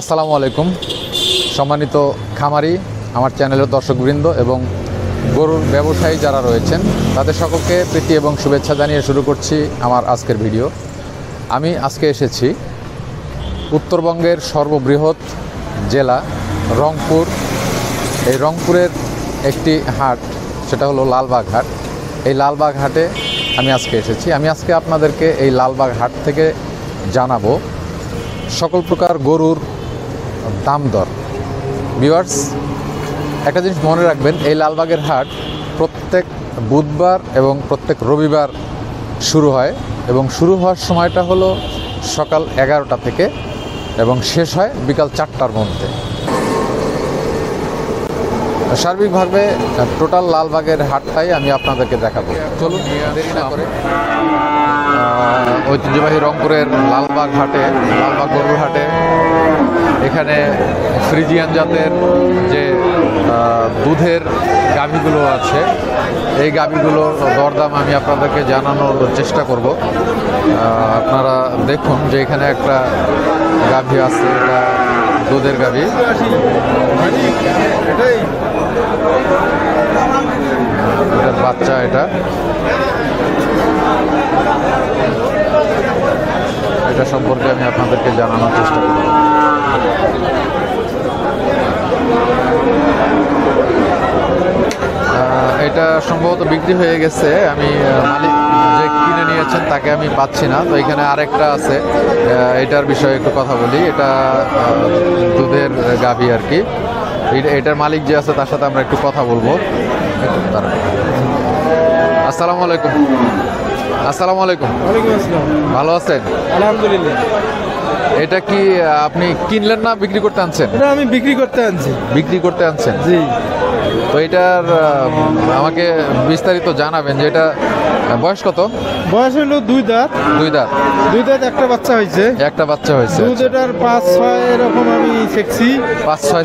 আসসালামু আলাইকুম। সম্মানিত খামারি, আমার চ্যানেলের দর্শকবৃন্দ এবং গরুর ব্যবসায়ী যারা রয়েছেন, তাদের সকলকে প্রীতি এবং শুভেচ্ছা জানিয়ে শুরু করছি আমার আজকের ভিডিও। আমি আজকে এসেছি উত্তরবঙ্গের সর্ববৃহৎ জেলা রংপুর। এই রংপুরের একটি হাট, সেটা হলো লালবাগ হাট। এই লালবাগ হাটে আমি আজকে এসেছি। আমি আজকে আপনাদেরকে এই লালবাগ হাট থেকে জানাব সকল প্রকার গরুর দাম দর। ভিউয়ার্স একটা জিনিস মনে রাখবেন, এই লালবাগের হাট প্রত্যেক বুধবার এবং প্রত্যেক রবিবার শুরু হয় এবং শুরু হওয়ার সময়টা হলো সকাল এগারোটা থেকে এবং শেষ হয় বিকাল চারটার মধ্যে। সার্বিকভাবে টোটাল লালবাগের হাটটাই আমি আপনাদেরকে দেখাবো। চলুন, দেরি না করে। ঐতিহ্যবাহী রংপুরের লালবাগ হাটে, লালবাগ গরুর হাটে, এখানে ফ্রিজিয়ান জাতের যে দুধের গাভীগুলো আছে, এই গাভীগুলোর দরদাম আমি আপনাদেরকে জানানোর চেষ্টা করব। আপনারা দেখুন যে এখানে একটা গাভী আছে, এটা দুধের এটার বাচ্চা এটা। এটা সম্পর্কে আমি আপনাদেরকে জানানোর চেষ্টা করব। এটা সম্ভবত বিক্রি হয়ে গেছে। আমি মালিক নিয়েছেন তাকে আমি পাচ্ছি না। তো এখানে আরেকটা আছে। এটার বিষয়ে একটু কথা বলি। এটা দুধের গাভী আর কি। এটা- এটার মালিক যে আছে তার সাথে আমরা একটু কথা বলব। আসসালামু আলাইকুম। আসসালামু আলাইকুম। ভালো আছেন? আলহামদুলিল্লাহ। এটা কি আপনি কিনলেন না বিক্রি করতে আনছেন? এটা আমি বিক্রি করতে আনছি। বিক্রি করতে আনছেন? জি। তো এটার আমাকে বিস্তারিত জানাবেন যে এটা বয়স কত? বয়স হলো দুই দাঁত। দুই দাঁত। দুই দাঁত একটা বাচ্চা হয়েছে একটা বাচ্চা হয়েছে দুধ এটার পাঁচ ছয় এরকম আমি শেখছি পাঁচ ছয়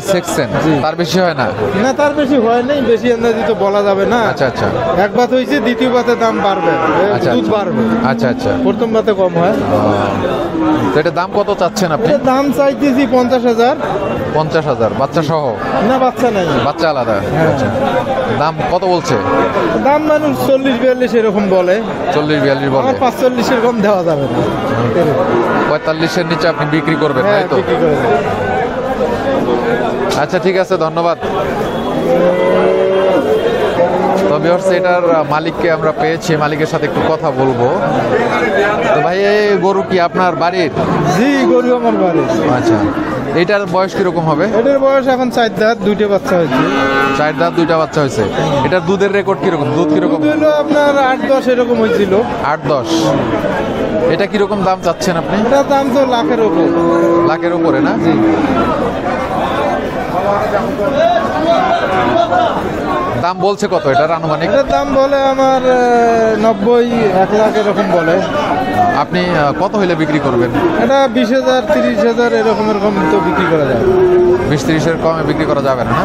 জি। তার বেশি হয় না? না তার বেশি হয় নাই বেশি আন্দাজি তো বলা যাবে না। আচ্ছা আচ্ছা। এক বাত হয়েছে দ্বিতীয় বাতে দাম বাড়বে। আচ্ছা দুধ আচ্ছা। বাড়বে। আচ্ছা আচ্ছা। প্রথম বাতে কম হয়। তো এটার দাম কত চাচ্ছেন আপনি? দাম চাইতেছি পঞ্চাশ হাজার। পঞ্চাশ হাজার বাচ্চা সহ? না বাচ্চা নাই। বাচ্চা আলাদা হ্যাঁ। দাম কত বলছে? দাম মানুষ চল্লিশ বিয়াল্লিশ এরকম বলে। চল্লিশ বিয়াল্লিশ বলে। আমার পাঁচ চল্লিশের কম দেওয়া যাবে না। পঁয়তাল্লিশের নিচে আপনি বিক্রি করবেন হ্যাঁ তাই তো। আচ্ছা ঠিক আছে ধন্যবাদ। তো ভিউয়ার্স এটার মালিককে আমরা পেয়েছি মালিকের সাথে একটু কথা বলব। তো ভাই এই গরু কি আপনার বাড়ির? জি গরু আমার বাড়ি আচ্ছা এটার বয়স কীরকম হবে? এটার বয়স এখন চার দাঁত দুইটা বাচ্চা হয়েছে। চার দাঁত দুইটা বাচ্চা হয়েছে। এটার দুধের রেকর্ড কীরকম? দুধ কীরকম হলো আপনার আট দশ এরকম হয়েছিল। আট দশ। এটা কীরকম দাম চাচ্ছেন আপনি? এটার দাম তো লাখের ওপর লাখের উপরে না? দাম বলছে কত? এটার আনুমানিক? এটার দাম বলে আমার নব্বই এক লাখ এরকম বলে। আপনি কত হইলে বিক্রি করবেন? এটা বিশ হাজার তিরিশ হাজার এরকম এরকম তো বিক্রি করা যায়। বিশ তিরিশের কমে বিক্রি করা যাবে না না?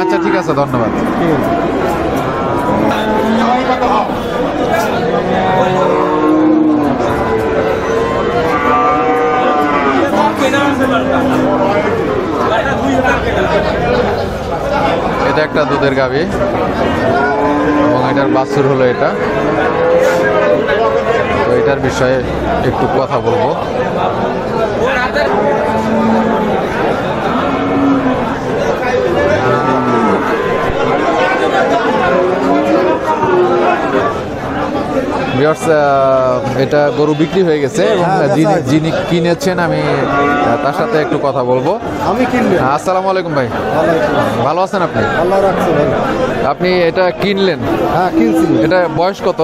আচ্ছা ঠিক আছে ধন্যবাদ। ঠিক আছে এটা একটা দুধের গাভি। এবং এটার বাছুর হলো এটা। তো এটার বিষয়ে একটু কথা বলব। আহ, এটা গরু বিক্রি হয়ে গেছে এবং হ্যাঁ, যিনি যিনি কিনেছেন আমি তার সাথে একটু কথা বলব। আমি কিনবে। আসসালামু আলাইকুম ভাই। ভালো আছেন আপনি? আল্লাহ রাখছে ভাই আপনি এটা কিনলেন? হ্যাঁ কিনছি। এটা বয়স কত?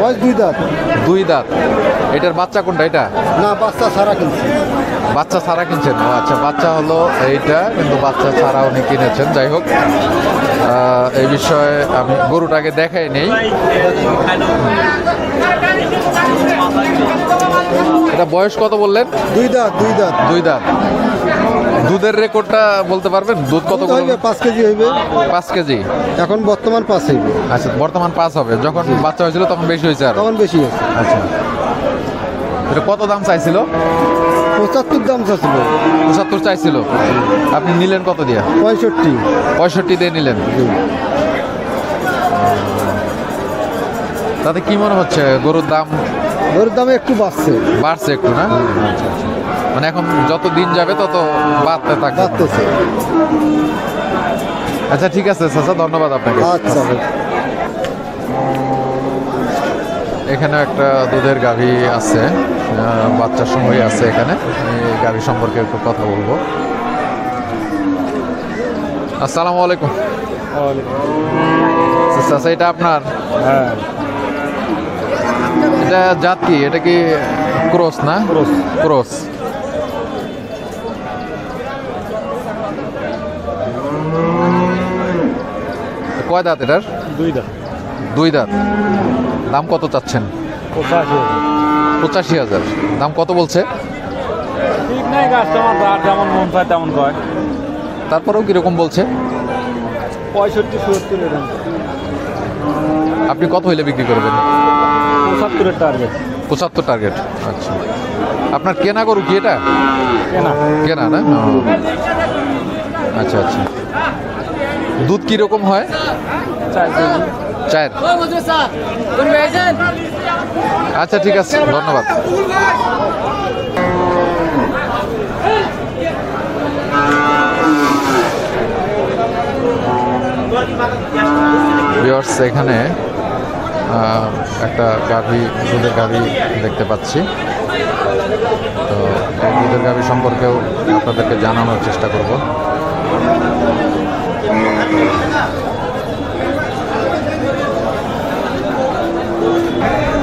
বয়স দুই দাঁত। দুই দাঁত। এটার বাচ্চা কোনটা এটা? না বাচ্চা সারা কিনছি। বাচ্চা ছাড়া কিনছেন? ও আচ্ছা বাচ্চা হলো এইটা কিন্তু বাচ্চা ছাড়া উনি কিনেছেন। যাই হোক এই বিষয়ে আমি গরুটাকে দেখাই নেই। এটা বয়স কত বললেন? দুই দাঁত দুই দাঁত। দুই দাঁত। দুধের রেকর্ডটা বলতে পারবেন? দুধ কত হইবে পাঁচ কেজি হইবে। পাঁচ কেজি? এখন বর্তমান পাঁচ হইবে। আচ্ছা বর্তমান পাঁচ হবে। যখন বাচ্চা হয়েছিল তখন বেশি হয়েছে আর? তখন বেশি হয়েছে। আচ্ছা। এটা কত দাম চাইছিল? পঁচাত্তর দাম চাচ্ছিল পঁচাত্তর চাইছিল। আপনি নিলেন কত দিয়ে? পঁয়ষট্টি। পঁয়ষট্টি দিয়ে নিলেন। তাতে কি মনে হচ্ছে? গরুর দাম গরুর দাম একটু বাড়ছে। বাড়ছে একটু না? মানে এখন যত দিন যাবে তত বাড়তে থাকবে। বাড়তেছে। আচ্ছা ঠিক আছে চাচা ধন্যবাদ আপনাকে। আচ্ছা এখানে একটা দুধের গাভী আছে বাচ্চার সময় আছে এখানে। এই গাভী সম্পর্কে একটু কথা বলব। আসসালামু আলাইকুম। চাচা এটা আপনার? হ্যাঁ। এটা জাত কি? এটা কি ক্রস না। ক্রস। কয় দাঁত এটার? দুই দাম দুই দাঁত। দাম কত চাচ্ছেন? পঁচাশি হাজার। দাম কত বলছে? ঠিক নাই কাস্টমার যার যেমন মন চায় তেমন কয় তারপরেও কীরকম বলছে? পঁয়ষট্টি সত্তর আপনি কত হইলে বিক্রি করবেন? পঁচাত্তরের টার্গেট পঁচাত্তর টার্গেট আচ্ছা। আপনার কেনা গরু কি এটা? কেনা। কেনা না? আচ্ছা আচ্ছা। দুধ কীরকম হয়? চার কেজি। চায়ের। আচ্ছা ঠিক আছে, ধন্যবাদ। এখানে একটা গাভী, দুধের গাভী দেখতে পাচ্ছি। তো, এই দুধের গাভী সম্পর্কেও আপনাদেরকে জানানোর চেষ্টা করব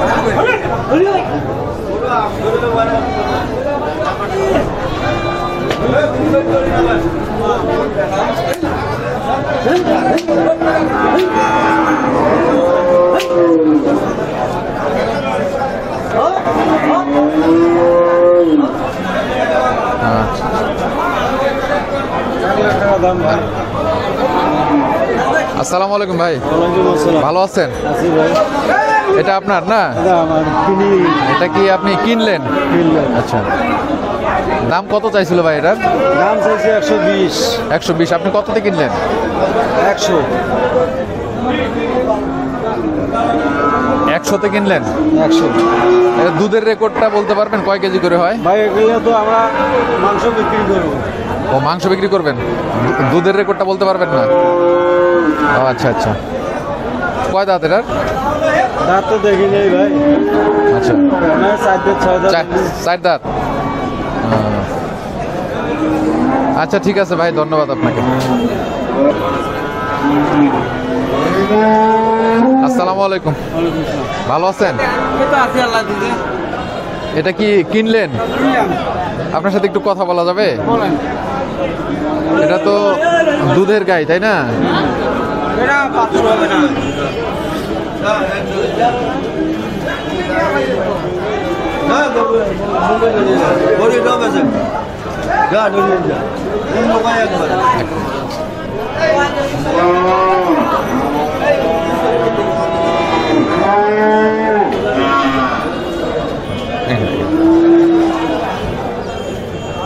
আচ্ছা দাম ভাই আসসালামু আলাইকুম ভাই। ভালো আছেন? এটা আপনার না? এটা কি আপনি কিনলেন? আচ্ছা। দাম কত চাইছিল ভাই এটার দাম চাইছে একশো বিশ। একশো বিশ। আপনি কততে কিনলেন? একশো। একশোতে কিনলেন? একশো। এটা দুধের রেকর্ডটা বলতে পারবেন কয় কেজি করে হয়? ভাই এগুলো তো আমরা মাংস বিক্রি করব। ও মাংস বিক্রি করবেন? দুধের রেকর্ডটা বলতে পারবেন না? ও আচ্ছা আচ্ছা। কয় দাঁত এটার? দাঁত তো দেখি নেই ভাই। আচ্ছা। চার দাঁত আচ্ছা ঠিক আছে ভাই ধন্যবাদ আপনাকে। আসসালামু আলাইকুম। ভালো আছেন? এটা কি কিনলেন? আপনার সাথে একটু কথা বলা যাবে? এটা তো দুধের গাই তাই না।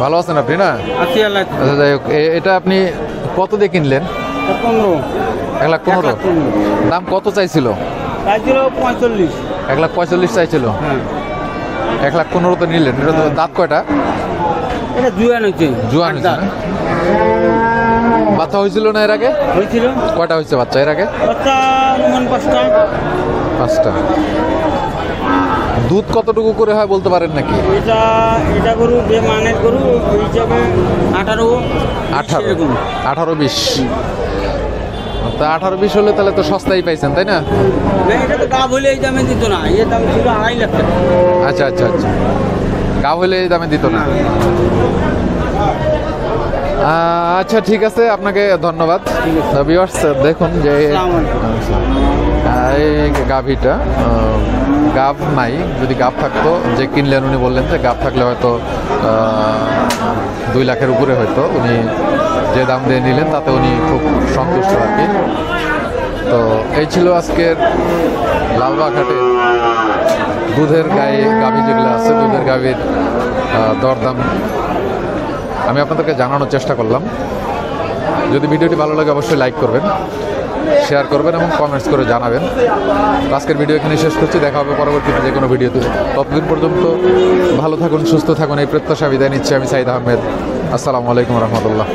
ভালো আছেন আপনি না? আচ্ছা যাই হোক এটা আপনি কত দিয়ে কিনলেন? পনেরো। এক লাখ পনেরো। দাম কত চাইছিল? চাইছিল পঁয়তাল্লিশ। এক লাখ পঁয়তাল্লিশ চাইছিল? হ্যাঁ। এক লাখ পনেরো তো নিলেন এটা তো দাঁত কয়টা? এটা জুয়ান হয়েছে জুয়ান হয়েছে বাচ্চা হয়েছিল না এর আগে? হয়েছিল। কয়টা হয়েছে বাচ্চা এর আগে? বাচ্চা পাঁচটা। পাঁচটা। দুধ কতটুকু করে হয় বলতে পারেন নাকি? এটা এটা গরু গরু হিসাবে আঠারো আঠারো বিশ। তা আঠারো বিশ হলে তাহলে তো সস্তাই পাইছেন তাই না? না, এটা তো গাভ হলে এই দামে দিত না। এর দাম ছিল আড়াই লাখ টাকা। আচ্ছা আচ্ছা আচ্ছা। গাও হলে এই দামে দিত না। আচ্ছা ঠিক আছে আপনাকে ধন্যবাদ। ভিউয়ার্স দেখুন যে এই গাভীটা গাভ নাই যদি গাভ থাকতো যে কিনলেন উনি বললেন যে গাভ থাকলে হয়তো দুই লাখের উপরে হয়তো উনি যে দাম দিয়ে নিলেন, তাতে উনি খুব সন্তুষ্ট আর কি। তো এই ছিল আজকের লালবাগ হাটে দুধের গায়ে গাভী যেগুলো আছে, দুধের গাভীর দরদাম। আমি আপনাদেরকে জানানোর চেষ্টা করলাম। যদি ভিডিওটি ভালো লাগে, অবশ্যই লাইক করবেন, শেয়ার করবেন এবং কমেন্টস করে জানাবেন। আজকের ভিডিও এখানে শেষ করছি। দেখা হবে পরবর্তীতে যে কোনো ভিডিওতে। ততদিন পর্যন্ত ভালো থাকুন, সুস্থ থাকুন। এই প্রত্যাশা বিদায় নিচ্ছি আমি সাইদ আহমেদ। আসসালামু আলাইকুম রহমতুল্লাহ।